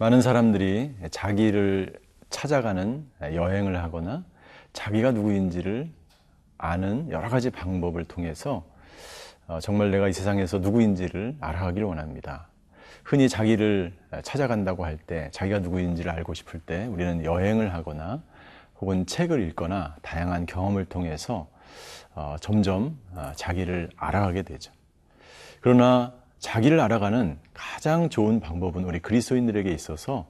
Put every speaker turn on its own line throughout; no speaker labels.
많은 사람들이 자기를 찾아가는 여행을 하거나 자기가 누구인지를 아는 여러 가지 방법을 통해서 어, 정말 내가 이 세상에서 누구인지를 알아가기를 원합니다. 흔히 자기를 찾아간다고 할 때, 자기가 누구인지를 알고 싶을 때 우리는 여행을 하거나 혹은 책을 읽거나 다양한 경험을 통해서 어, 점점 어, 자기를 알아가게 되죠. 그러나 자기를 알아가는 가장 좋은 방법은 우리 그리스도인들에게 있어서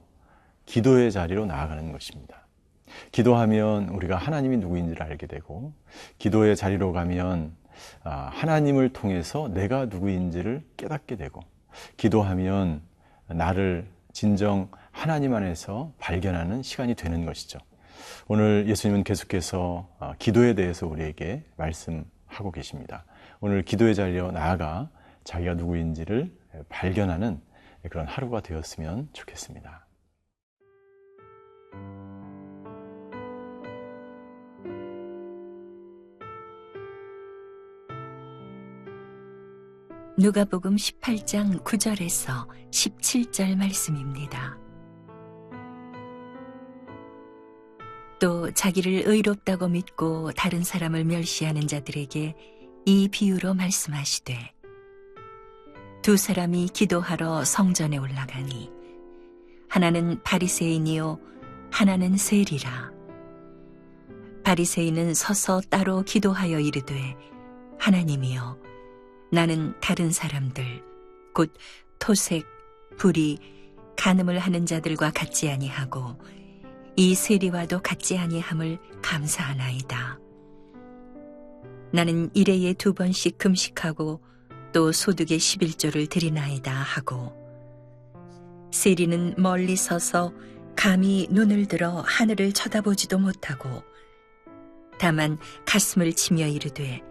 기도의 자리로 나아가는 것입니다. 기도하면 우리가 하나님이 누구인지를 알게 되고, 기도의 자리로 가면 아, 하나님을 통해서 내가 누구인지를 깨닫게 되고, 기도하면 나를 진정 하나님 안에서 발견하는 시간이 되는 것이죠. 오늘 예수님은 계속해서 아, 기도에 대해서 우리에게 말씀하고 계십니다. 오늘 기도의 자리로 나아가 자기가 누구인지를 발견하는 그런 하루가 되었으면 좋겠습니다.
누가복음 18장 9절에서 17절 말씀입니다. 또 자기를 의롭다고 믿고 다른 사람을 멸시하는 자들에게 이 비유로 말씀하시되 두 사람이 기도하러 성전에 올라가니 하나는 바리새인이요 하나는 세리라 바리새인은 서서 따로 기도하여 이르되 하나님이여 나는 다른 사람들 곧 토색 불이 간음을 하는 자들과 같지 아니하고 이 세리와도 같지 아니함을 감사하나이다. 나는 일회에 두 번씩 금식하고 또 소득의 11조를 드리나이다 하고 세리는 멀리 서서 감히 눈을 들어 하늘을 쳐다보지도 못하고 다만 가슴을 치며 이르되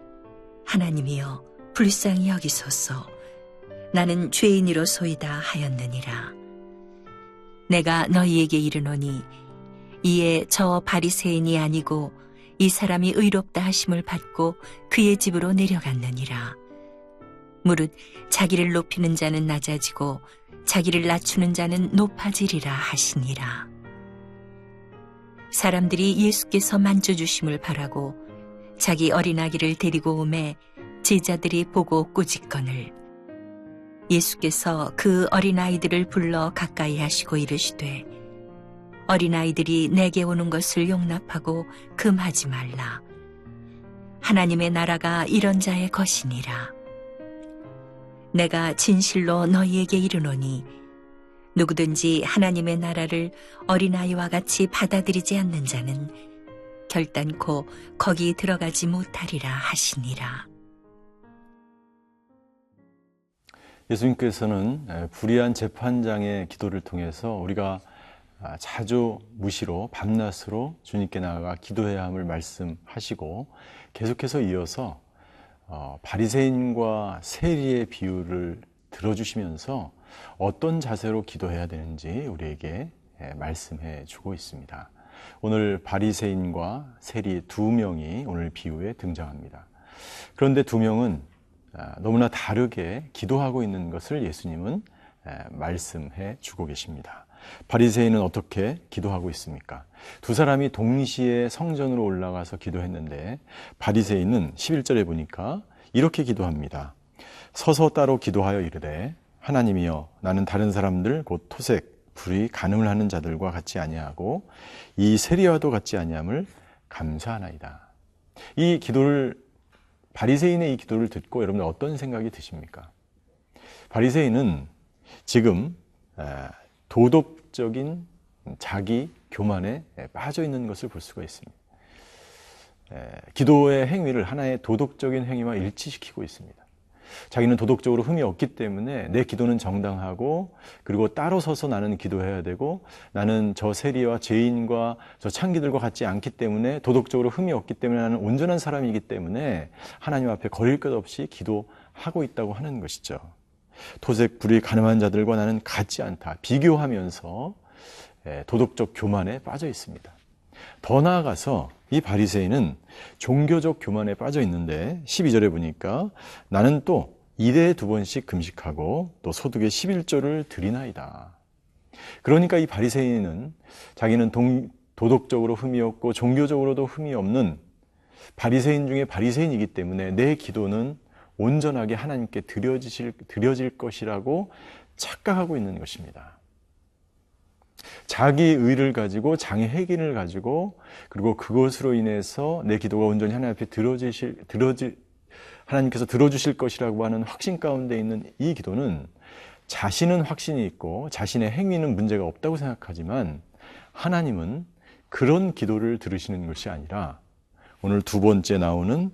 하나님이여 불쌍히 여기소서. 나는 죄인이로소이다 하였느니라. 내가 너희에게 이르노니 이에 저 바리새인이 아니고 이 사람이 의롭다 하심을 받고 그의 집으로 내려갔느니라 무릇 자기를 높이는 자는 낮아지고 자기를 낮추는 자는 높아지리라 하시니라. 사람들이 예수께서 만져주심을 바라고 자기 어린아기를 데리고 오매 제자들이 보고 꾸짖거늘 예수께서 그 어린아이들을 불러 가까이 하시고 이르시되 어린아이들이 내게 오는 것을 용납하고 금하지 말라. 하나님의 나라가 이런 자의 것이니라. 내가 진실로 너희에게 이르노니 누구든지 하나님의 나라를 어린아이와 같이 받아들이지 않는 자는 결단코 거기 들어가지 못하리라 하시니라.
예수님께서는 불의한 재판장의 기도를 통해서 우리가 아, 자주 무시로 밤낮으로 주님께 나아가 기도해야 함을 말씀하시고 계속해서 이어서 어, 바리새인과 세리의 비유를 들어주시면서 어떤 자세로 기도해야 되는지 우리에게 예, 말씀해 주고 있습니다. 오늘 바리새인과 세리 두 명이 오늘 비유에 등장합니다. 그런데 두 명은 아, 너무나 다르게 기도하고 있는 것을 예수님은 예, 말씀해 주고 계십니다. 바리새인은 어떻게 기도하고 있습니까? 두 사람이 동시에 성전으로 올라가서 기도했는데 바리새인은 11절에 보니까 이렇게 기도합니다. 서서 따로 기도하여 이르되 하나님이여 나는 다른 사람들 곧 토색 불이 간음을 하는 자들과 같이 아니하고 이 세리와도 같지 아니함을 감사하나이다. 이 기도를 바리새인의 이 기도를 듣고 여러분들 어떤 생각이 드십니까? 바리새인은 지금 도덕적인 자기 교만에 빠져 있는 것을 볼 수가 있습니다. 기도의 행위를 하나의 도덕적인 행위와 일치시키고 있습니다. 자기는 도덕적으로 흠이 없기 때문에 내 기도는 정당하고 그리고 따로 서서 나는 기도해야 되고 나는 저 세리와 죄인과 저 창기들과 같지 않기 때문에 도덕적으로 흠이 없기 때문에 나는 온전한 사람이기 때문에 하나님 앞에 거릴 것 없이 기도하고 있다고 하는 것이죠. 토색 불이 가늠한 자들과 나는 같지 않다. 비교하면서 예, 도덕적 교만에 빠져 있습니다. 더 나아가서 이 바리새인은 종교적 교만에 빠져 있는데 12절에 보니까 나는 또 일에 두 번씩 금식하고 또 소득의 11조를 드리나이다. 그러니까 이 바리새인은 자기는 동, 도덕적으로 흠이 없고 종교적으로도 흠이 없는 바리새인 중에 바리새인이기 때문에 내 기도는 온전하게 하나님께 드려지실, 드려질 것이라고 착각하고 있는 것입니다. 자기 의를 가지고 장애 해긴을 가지고 그리고 그것으로 인해서 내 기도가 온전히 하나님 앞에 들어지실 들어지 하나님께서 들어주실 것이라고 하는 확신 가운데 있는 이 기도는 자신은 확신이 있고 자신의 행위는 문제가 없다고 생각하지만 하나님은 그런 기도를 들으시는 것이 아니라 오늘 두 번째 나오는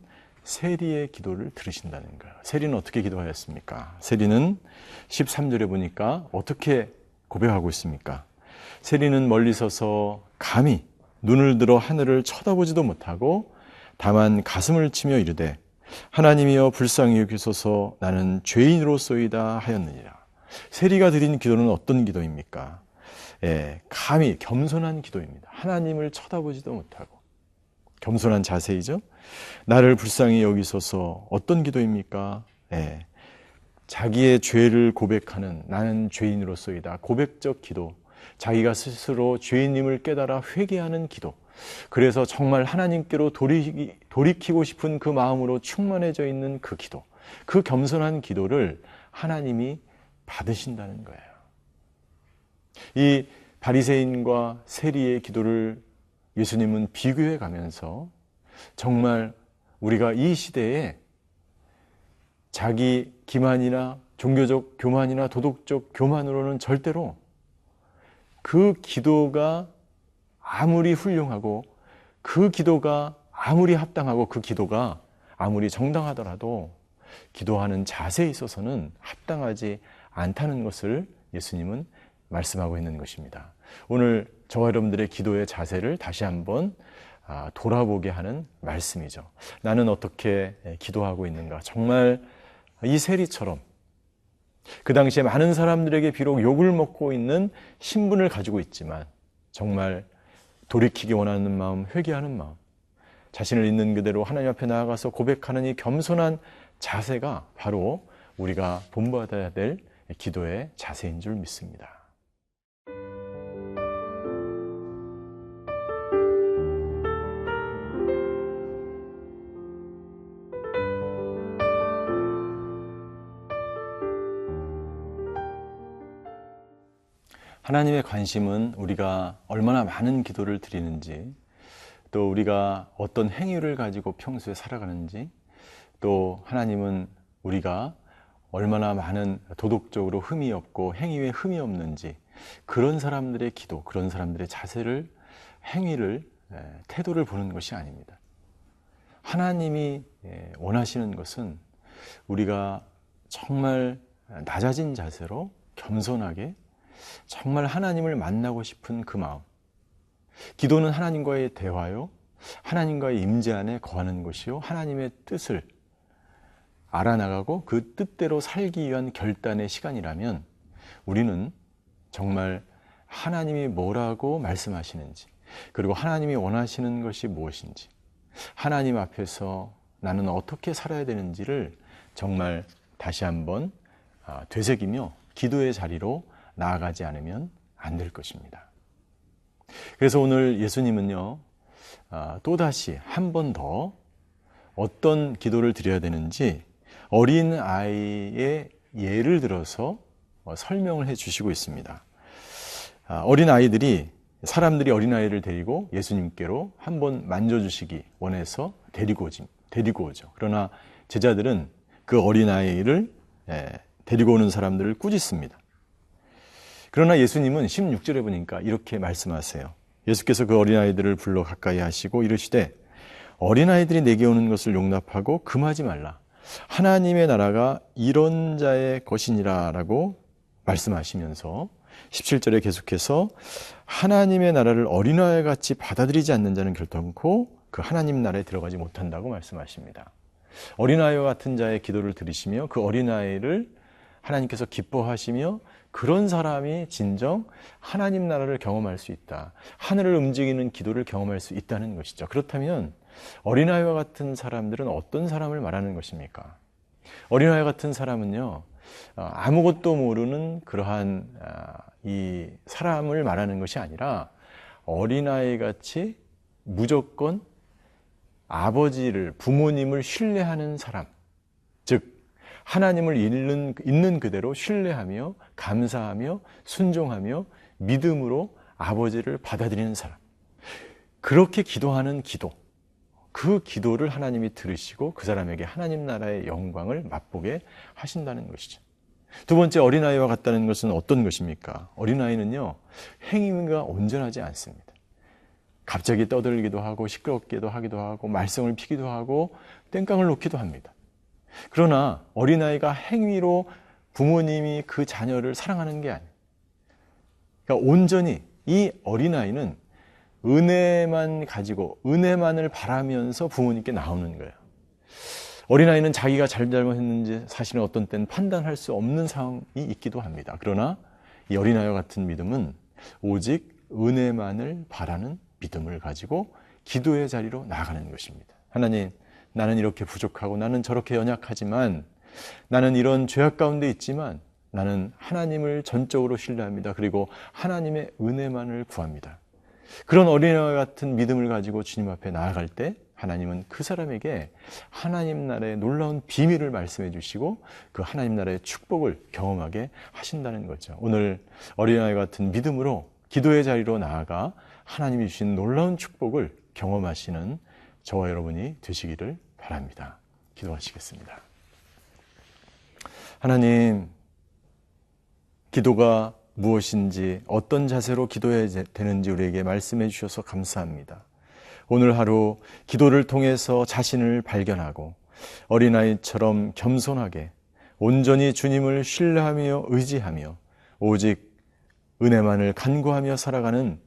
세리의 기도를 들으신다는 거예요. 세리는 어떻게 기도하였습니까? 세리는 13절에 보니까 어떻게 고백하고 있습니까? 세리는 멀리 서서 감히 눈을 들어 하늘을 쳐다보지도 못하고 다만 가슴을 치며 이르되 하나님이여 불쌍히 여기소서 나는 죄인으로소이다 하였느니라. 세리가 드린 기도는 어떤 기도입니까? 예, 감히 겸손한 기도입니다. 하나님을 쳐다보지도 못하고 겸손한 자세이죠. 나를 불쌍히 여기소서 어떤 기도입니까? 예, 자기의 죄를 고백하는 나는 죄인으로서이다. 고백적 기도. 자기가 스스로 죄인임을 깨달아 회개하는 기도. 그래서 정말 하나님께로 돌이, 돌이키고 싶은 그 마음으로 충만해져 있는 그 기도. 그 겸손한 기도를 하나님이 받으신다는 거예요. 이 바리새인과 세리의 기도를 예수님은 비교해 가면서 정말 우리가 이 시대에 자기 기만이나 종교적 교만이나 도덕적 교만으로는 절대로 그 기도가 아무리 훌륭하고 그 기도가 아무리 합당하고 그 기도가 아무리 정당하더라도 기도하는 자세에 있어서는 합당하지 않다는 것을 예수님은 말씀하고 있는 것입니다. 오늘 저와 여러분들의 기도의 자세를 다시 한번 아, 돌아보게 하는 말씀이죠. 나는 어떻게 기도하고 있는가? 정말 이 세리처럼 그 당시에 많은 사람들에게 비록 욕을 먹고 있는 신분을 가지고 있지만 정말 돌이키기 원하는 마음, 회개하는 마음, 자신을 있는 그대로 하나님 앞에 나아가서 고백하는 이 겸손한 자세가 바로 우리가 본받아야 될 기도의 자세인 줄 믿습니다. 하나님의 관심은 우리가 얼마나 많은 기도를 드리는지, 또 우리가 어떤 행위를 가지고 평소에 살아가는지, 또 하나님은 우리가 얼마나 많은 도덕적으로 흠이 없고 행위에 흠이 없는지, 그런 사람들의 기도, 그런 사람들의 자세를, 행위를, 태도를 보는 것이 아닙니다. 하나님이 원하시는 것은 우리가 정말 낮아진 자세로 겸손하게 정말 하나님을 만나고 싶은 그 마음. 기도는 하나님과의 대화요. 하나님과의 임재 안에 거하는 것이요. 하나님의 뜻을 알아나가고 그 뜻대로 살기 위한 결단의 시간이라면 우리는 정말 하나님이 뭐라고 말씀하시는지 그리고 하나님이 원하시는 것이 무엇인지 하나님 앞에서 나는 어떻게 살아야 되는지를 정말 다시 한번 아, 되새기며 기도의 자리로 나아가지 않으면 안 될 것입니다. 그래서 오늘 예수님은요, 아, 또다시 한 번 더 어떤 기도를 드려야 되는지 어린 아이의 예를 들어서 어, 설명을 해 주시고 있습니다. 아, 어린 아이들이 사람들이 어린 아이를 데리고 예수님께로 한 번 만져주시기 원해서 데리고 오지, 데리고 오죠. 그러나 제자들은 그 어린 아이를 데리고 오는 사람들을 꾸짖습니다. 그러나 예수님은 16절에 보니까 이렇게 말씀하세요. 예수께서 그 어린아이들을 불러 가까이 하시고 이르시되 어린아이들이 내게 오는 것을 용납하고 금하지 말라. 하나님의 나라가 이런 자의 것이니라 라고 말씀하시면서 17절에 계속해서 하나님의 나라를 어린아이 같이 받아들이지 않는 자는 결단코 그 하나님 나라에 들어가지 못한다고 말씀하십니다. 어린아이와 같은 자의 기도를 들으시며 그 어린아이를 하나님께서 기뻐하시며 그런 사람이 진정 하나님 나라를 경험할 수 있다. 하늘을 움직이는 기도를 경험할 수 있다는 것이죠. 그렇다면 어린아이와 같은 사람들은 어떤 사람을 말하는 것입니까? 어린아이 같은 사람은요, 어, 아무것도 모르는 그러한 아, 이 사람을 말하는 것이 아니라 어린아이 같이 무조건 아버지를, 부모님을 신뢰하는 사람. 즉, 하나님을 있는, 있는 그대로 신뢰하며, 감사하며, 순종하며, 믿음으로 아버지를 받아들이는 사람. 그렇게 기도하는 기도. 그 기도를 하나님이 들으시고 그 사람에게 하나님 나라의 영광을 맛보게 하신다는 것이죠. 두 번째 어린아이와 같다는 것은 어떤 것입니까? 어린아이는요, 행위가 온전하지 않습니다. 갑자기 떠들기도 하고 시끄럽기도 하기도 하고 말썽을 피기도 하고 땡깡을 놓기도 합니다. 그러나 어린아이가 행위로 부모님이 그 자녀를 사랑하는 게 아니에요. 그러니까 온전히 이 어린아이는 은혜만 가지고 은혜만을 바라면서 부모님께 나오는 거예요. 어린아이는 자기가 잘 잘못했는지 사실은 어떤 때는 판단할 수 없는 상황이 있기도 합니다. 그러나 이 어린아이와 같은 믿음은 오직 은혜만을 바라는 믿음을 가지고 기도의 자리로 나아가는 것입니다. 하나님, 나는 이렇게 부족하고 나는 저렇게 연약하지만 나는 이런 죄악 가운데 있지만 나는 하나님을 전적으로 신뢰합니다. 그리고 하나님의 은혜만을 구합니다. 그런 어린아이 같은 믿음을 가지고 주님 앞에 나아갈 때 하나님은 그 사람에게 하나님 나라의 놀라운 비밀을 말씀해 주시고 그 하나님 나라의 축복을 경험하게 하신다는 거죠. 오늘 어린아이 같은 믿음으로 기도의 자리로 나아가 하나님이 주신 놀라운 축복을 경험하시는 저와 여러분이 되시기를 바랍니다. 기도하시겠습니다. 하나님, 기도가 무엇인지 어떤 자세로 기도해야 되는지 우리에게 말씀해 주셔서 감사합니다. 오늘 하루 기도를 통해서 자신을 발견하고 어린아이처럼 겸손하게 온전히 주님을 신뢰하며 의지하며 오직 은혜만을 간구하며 살아가는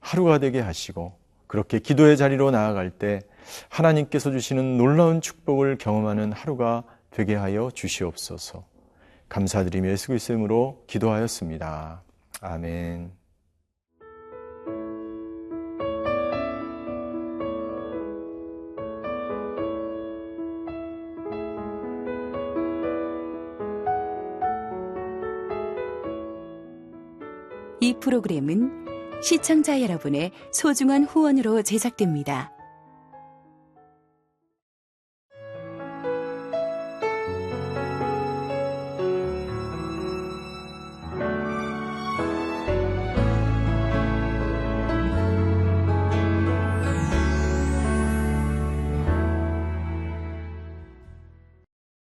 하루가 되게 하시고 그렇게 기도의 자리로 나아갈 때 하나님께서 주시는 놀라운 축복을 경험하는 하루가 되게 하여 주시옵소서. 감사드리며 예수 그리스도 이름으로 기도하였습니다. 아멘.
이 프로그램은 시청자 여러분의 소중한 후원으로 제작됩니다.